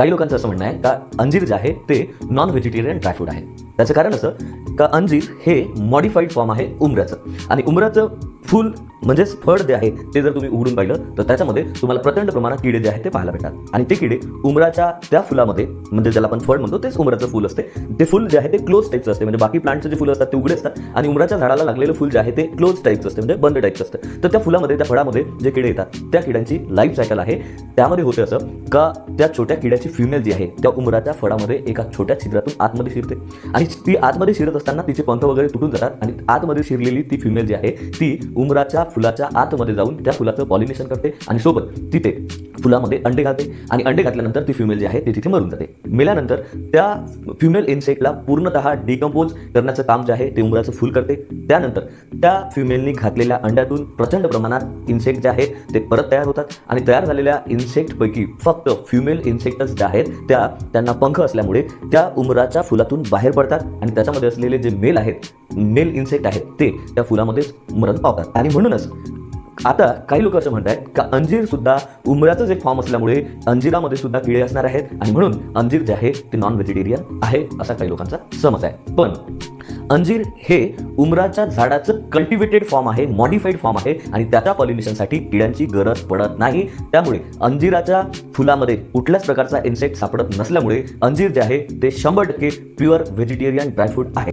काही लोकांचं असं म्हणणं आहे का अंजीर जे आहे ते नॉन व्हेजिटेरियन ड्रायफ्रूट आहे. त्याचं कारण असं का अंजीर हे मॉडिफाईड फॉर्म आहे उमऱ्याचं. आणि उमऱ्याचं फुल म्हणजेच फळ जे आहे ते जर तुम्ही उघडून पाहिलं तर त्याच्यामध्ये तुम्हाला प्रचंड प्रमाणात किडे जे आहेत ते पाहायला भेटतात. आणि ते किडे उमराच्या त्या फुलामध्ये म्हणजे ज्याला आपण फळ म्हणतो तेच उमराचं फुल असते. ते फुल जे आहे ते क्लोज टाईपचं असते. म्हणजे बाकी प्लांटचे जे फुलं असतात ते उघडे असतात. आणि उमराच्या झाडाला लागलेलं फुल जे आहे ते क्लोज टाईपचं असते. म्हणजे बंद टाईपचं असतं. तर त्या फुलामध्ये त्या फळामध्ये जे किडे येतात त्या किड्यांची लाईफ सायकल आहे. त्यामध्ये होते असं का त्या छोट्या किड्याची फिमेल जी आहे त्या उमराच्या फळामध्ये एका छोट्या छिद्रातून आतमध्ये शिरते. आणि ती आतमध्ये शिरत असताना तिचे पंख वगैरे तुटून जातात. आणि आतमध्ये शिरलेली ती फिमेल जी आहे ती उमराच्या फुलाच्या आतमध्ये जाऊन त्या फुलाचं पॉलिनेशन करते आणि सोबत तिथे फुलामध्ये अंडे घालते आणि अंडे घातल्यानंतर ती फिमेल जी आहे ती तिथे मरून जाते. मेल्यानंतर त्या फिमेल इन्सेक्टला पूर्णतः डिकम्पोज करण्याचं काम जे आहे ते उमराचं फुल करते. त्यानंतर त्या फिमेलनी घातलेल्या अंड्यातून प्रचंड प्रमाणात इन्सेक्ट जे आहेत ते परत तयार होतात. आणि तयार झालेल्या इन्सेक्टपैकी फक्त फिमेल इन्सेक्टच ज्या आहेत त्या त्यांना पंख असल्यामुळे त्या उमराच्या फुलातून बाहेर पडतात. आणि त्याच्यामध्ये असलेले जे मेल आहेत मेल इन्सेक्ट आहेत ते त्या फुलामध्येच मरण पावतात. आणि म्हणूनच आता काही लोक असं म्हणतात का अंजीर सुद्धा उमऱ्याचंच एक फॉर्म असल्यामुळे अंजिरामध्ये सुद्धा किडे असणार आहेत. आणि म्हणून अंजीर जे आहे ते नॉन व्हेजिटेरियन आहे असा काही लोकांचा समज आहे. पण अंजीर हे उमराच्या झाडाचं कल्टिवेटेड फॉर्म आहे मॉडिफाईड फॉर्म आहे आणि त्याच्या पॉलिनेशनसाठी किड्यांची गरज पडत नाही. त्यामुळे अंजिराच्या फुलामध्ये कुठल्याच प्रकारचा इन्सेक्ट सापडत नसल्यामुळे अंजीर जे आहे ते शंभर टक्के प्युअर व्हेजिटेरियन ड्रायफ्रूट आहे.